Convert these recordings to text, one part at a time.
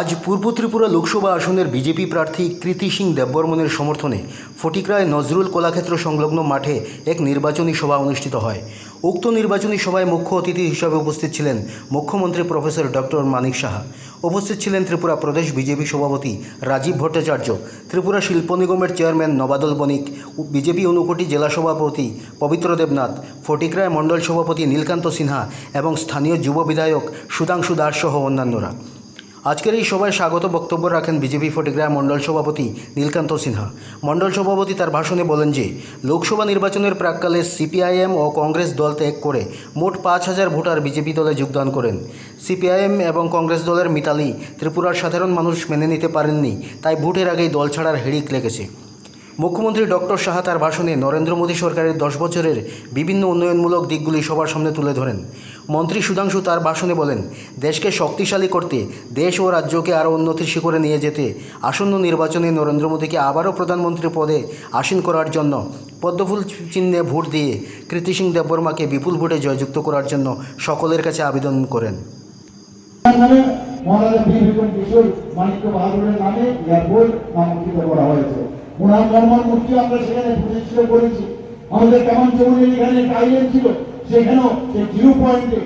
আজ পূর্ব ত্রিপুরা লোকসভা আসনের বিজেপি প্রার্থী কৃতি সিং দেববর্মনের সমর্থনে ফটিকরায় নজরুল কলাক্ষেত্র সংলগ্ন মাঠে এক নির্বাচনী সভা অনুষ্ঠিত হয়। উক্ত নির্বাচনী সভায় মুখ্য অতিথি হিসাবে উপস্থিত ছিলেন মুখ্যমন্ত্রী প্রফেসর ডক্টর মানিক সাহা। উপস্থিত ছিলেন ত্রিপুরা প্রদেশ বিজেপি সভাপতি রাজীব ভট্টাচার্য, ত্রিপুরা শিল্প নিগমের চেয়ারম্যান নবাদল বণিক, বিজেপি অনুকোটি জেলা সভাপতি পবিত্র দেবনাথ, ফটিকরায় মণ্ডল সভাপতি নীলকান্ত সিনহা এবং স্থানীয় যুব বিধায়ক সুধাংশু দাস সহ অন্যান্যরা। আজকের এই সভায় স্বাগত বক্তব্য রাখেন বিজেপি ফটিগ্রাম মণ্ডল সভাপতি নীলকান্ত সিনহা। মণ্ডল সভাপতি তার ভাষণে বলেন যে, লোকসভা নির্বাচনের প্রাককালে সিপিআইএম ও কংগ্রেস দল ত্যাগ করে মোট পাঁচ হাজার ভোটার বিজেপি দলে যোগদান করেন। সিপিআইএম এবং কংগ্রেস দলের মিতালি ত্রিপুরার সাধারণ মানুষ মেনে নিতে পারেননি, তাই ভোটের আগেই দল ছাড়ার হিড়িক লেগেছে। মুখ্যমন্ত্রী ডক্টর সাহা তার ভাষণে নরেন্দ্র মোদী সরকারের দশ বছরের বিভিন্ন উন্নয়নমূলক দিকগুলি সবার সামনে তুলে ধরেন। মন্ত্রী সুধাংশু তার ভাষণে বলেন, দেশকে শক্তিশালী করতে, দেশ ও রাজ্যকে আরও উন্নতির শিখরে নিয়ে যেতে, আসন্ন নির্বাচনে নরেন্দ্র মোদীকে আবারও প্রধানমন্ত্রী পদে আসীন করার জন্য, পদ্মফুল চিহ্নে ভোট দিয়ে কৃতি সিং দেববর্মাকে বিপুল ভোটে জয়যুক্ত করার জন্য সকলের কাছে আবেদন করেন। আমাদের কেমন চৌমুনির এখানে আইল্যান্ড ছিল সেখানেও সেই জিরো পয়েন্টে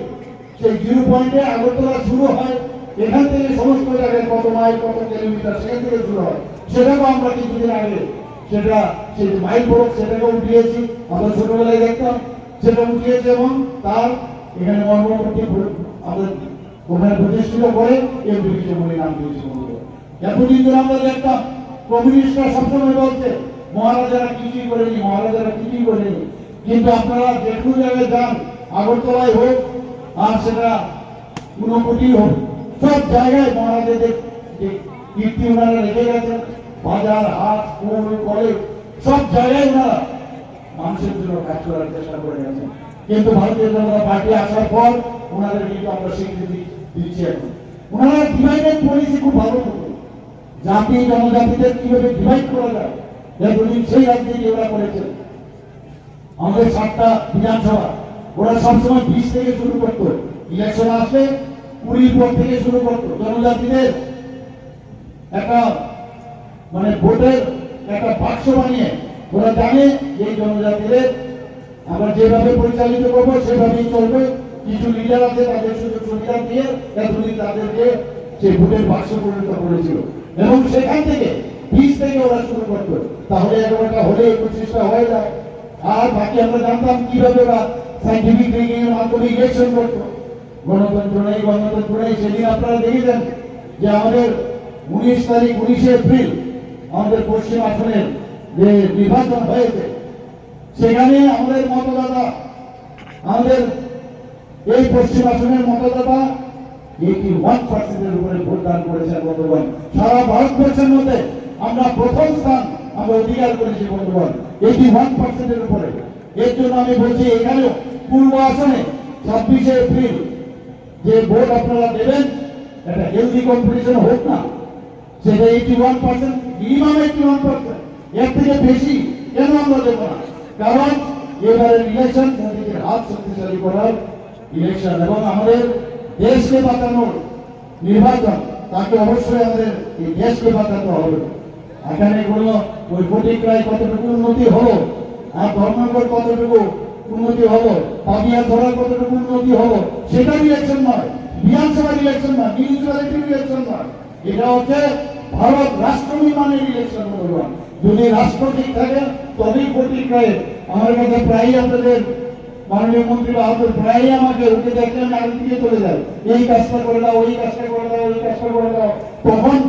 সেই জিরো পয়েন্টে আগরতলা শুরু হয়, এখান থেকে সমস্ত জায়গায় কত মাইল, কত কিলোমিটার সেখান থেকে শুরু হয়। সেটাও আমরা কিছুদিন আগে, সেটা সেই মাইল সেটাকেও উঠিয়েছি, আমরা ছোটবেলায় দেখতাম। সেটা উঠিয়েছে এবং তার এখানে মর্মমূর্তি আমাদের ওখানে প্রতিষ্ঠিত করে এমপি বলে নাম এতদিন ধরে আমরা দেখতাম, কমিউনিস্টরা সবসময় বলছে, মহারাজারা কিছুই করেনি, মহারাজারা কিছুই করেনি। কিন্তু আপনারা যে কোনো জায়গায় যান, আগরতলায় হোক, আর সেটা ঊনকোটি হোক, সব জায়গায় মহারাজাদের যে কীর্তি ওনারা রেখে গেছেন, বাজার, হাট, স্কুল, কলেজ, সব জায়গায় ওনারা মানুষের জন্য কাজ করার চেষ্টা করে গেছেন। কিন্তু ভারতীয় জনতা পার্টি আসার পর ওনাদের কিন্তু আমরা স্বীকৃতি দিচ্ছি এখন। ওনারা ডিভাইডেড পলিসি খুব ভালো করবে জাতি, জনজাতিদের কীভাবে ডিভাইড করা যায় এতদিন সেই রাজনীতি ওরা করেছেন। আমাদের সাতটা বিধানসভা। ওরা সবসময় বিশ থেকে শুরু করতো। ইলেকশন আসলে কুড়ির পর থেকে শুরু করতো। জনজাতিদের একটা মানে ভোটের একটা বাক্স বানিয়ে ওরা জানে যে জনজাতিদের আমরা যেভাবে পরিচালিত করব, সেভাবেই চলবে। কিছু লিডার আছে, তাদের সুযোগ সুবিধা দিয়ে এতদিন তাদেরকে সেই ভোটের বাক্স পরিণত করেছিল। এবং সেখান থেকে বিশ থেকে ওরা শুরু করতো। তাহলে এগারোটা হলে পঁচিশটা হয়ে যায়। আর বাকি আমরা জানতাম কীভাবে ওরা সাইন্টিফিক রিগিং এর মাধ্যমে ইলেকশন করতো। গণতন্ত্র নেই গণতন্ত্র নেই সেদিন আপনারা দেখেছেন যে আমাদের উনিশ তারিখ, উনিশে এপ্রিল আমাদের পশ্চিম আসনের যে নির্বাচন হয়েছে, সেখানে আমাদের মতদাতা, আমাদের এই পশ্চিম আসনের মতদাতা এইটি ওয়ান পার্সেন্টের উপরে ভোটদান করেছেন বন্ধুগণ সারা ভারতবর্ষের মধ্যে আমরা প্রথম স্থান আমরা অধিকার করেছি বন্ধুগণ এইটি ওয়ান পার্সেন্টের উপরে। এর জন্য আমি বলছি, এখানেও পূর্ব আসনে ছাব্বিশে এপ্রিল যে ভোট আপনারা দেবেন একটা হেলদি কম্পিটিশন হোক না, সেটা eighty one percent minimum eighty one percent এর থেকে বেশি কেন আমরা দেবো না? কারণ এবারের ইলেকশন মোদীকে হাত শক্তিশালী করার ইলেকশন এবং আমাদের দেশকে বাঁচানোর নির্বাচন, তাকে অবশ্যই আমাদের এই দেশকে বাঁচাতে হবে। এখানে কোনো ওই প্রতিক্রিয়ায় কতটুকু উন্নতি হলো? আর ধর্মনগর কতটুকু উন্নতি হলো? পাবিয়া ধরার কতটুকু উন্নতি হলো? সেটা ইলেকশন নয়। বিধানসভার ইলেকশন নয় মিউনিসিপ্যালিটির ইলেকশন নয়। এটা হচ্ছে ভারত রাষ্ট্র নির্মাণের ইলেকশন যদি রাষ্ট্র ঠিক থাকে, তবেই প্রতিক্রিয়ায় আমার কাছে প্রায়ই আপনাদের মাননীয় মন্ত্রী বাহাদুর প্রায়ই আমাকে উঠে দেখলেন আগে দিকে চলে যায় এই কাজটা করে দাও, ওই কাজটা করে দাও, ওই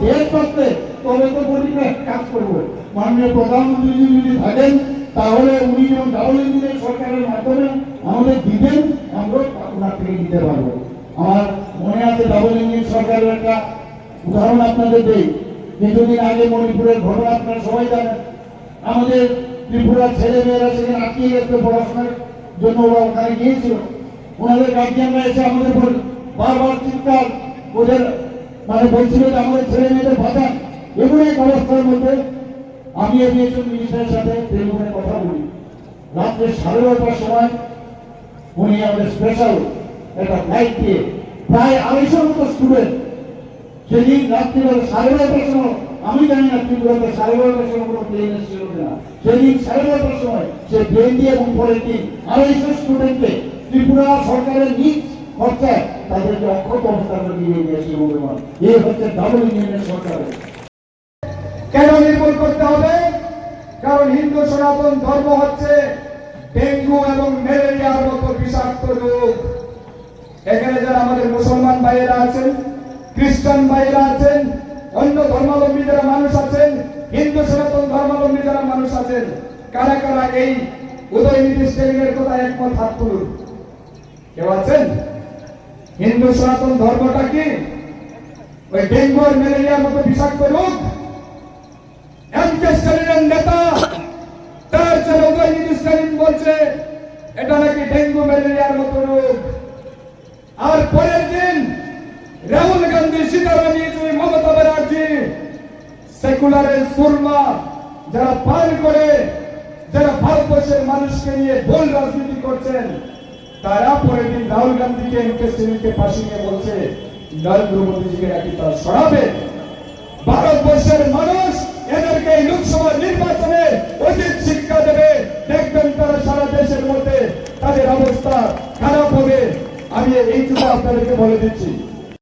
দেশ করতে তবে তো প্রতিক্রিয়া কাজ করব। মাননীয় প্রধানমন্ত্রী যদি থাকেন, তাহলে উনি যেমন ডাবল ইঞ্জিনের সরকারের মাধ্যমে আমাদের দিবেন আমরা ওনার থেকে নিতে পারব। আমার মনে আছে ডাবল ইঞ্জিন সরকারের একটা উদাহরণ আপনাদের দেই। কিছুদিন আগে মণিপুরের ঘটনা আপনারা সবাই জানেন। আমাদের ত্রিপুরার ছেলে মেয়েরা সেখানে আটকে গেছে পড়াশোনার জন্য, ওরা ওখানে গিয়েছিল। ওনাদের গার্জিয়ানরা এসে আমাদের বারবার চিৎকার, ওদের মানে বলছিল যে আমাদের ছেলে মেয়েদের বাঁচান। এমন এক অবস্থার মধ্যে আমি এভিয়েশন মিনিস্টারের সাথে টেলিফোনে কথা বলি। রাত্রে সাড়ে নটার সময় উনি আমাদের স্পেশাল একটা ফ্লাইট দিয়ে প্রায় আড়াইশোর মতো স্টুডেন্ট সেদিন রাত্রিবেলা সাড়ে বারোটার সময়, আমি জানি না ত্রিপুরাতে সাড়ে বারোটার সময় কোনো প্লেন এসেছিল কিনা। সেদিন সাড়ে বারোটার সময় সে প্লেন দিয়ে এবং পরের দিন আড়াইশো স্টুডেন্টকে ত্রিপুরা সরকারের নিজ খরচায় তাদেরকে অক্ষত অবস্থান দিয়ে দিয়েছে বন্ধুগণ এই হচ্ছে ডাবল ইঞ্জিনের সরকারের কেন নির্মূল করতে হবে? কারণ হিন্দু সনাতন ধর্ম হচ্ছে ডেঙ্গু এবং ম্যালেরিয়ার মতো বিষাক্ত রোগ। এখানে যারা আমাদের মুসলমান ভাইয়েরা আছেন, খ্রিস্টান ভাইয়েরা আছেন, অন্য ধর্মাবলম্বী যারা মানুষ আছেন, হিন্দু সনাতন ধর্মাবলম্বী যারা মানুষ আছেন, কারা কারা এই উদয়নিধি স্টেলিংয়ের কথা একমত হাত তুলুন। কেউ আছেন? হিন্দু সনাতন ধর্মটা কি? ওই ডেঙ্গু আর ম্যালেরিয়ার মতো বিষাক্ত রোগ? এমকে নেতা, তার বলছে, এটা নাকি ডেঙ্গু ম্যালেরিয়ার মতো রোগ। আর পরের দিন রাহুল গান্ধী মমতা ব্যানার্জি, সেকুলারের সুরমা, যারা পান করে, যারা ভারতবর্ষের মানুষকে নিয়ে ভুল রাজনীতি করছেন তারা পরের দিন রাহুল গান্ধীকে এমকে স্টালিনকে পাশে নিয়ে বলছে, নরেন্দ্র মোদীজিকে নাকি তারা সরাবে? ভারতবর্ষের মানুষ এদেরকে লোকসভা নির্বাচনে উচিত শিক্ষা দেবে। দেখবেন তারা সারা দেশের মধ্যে তাদের অবস্থা খারাপ হবে। আমি এইটুকু আপনাদেরকে বলে দিচ্ছি।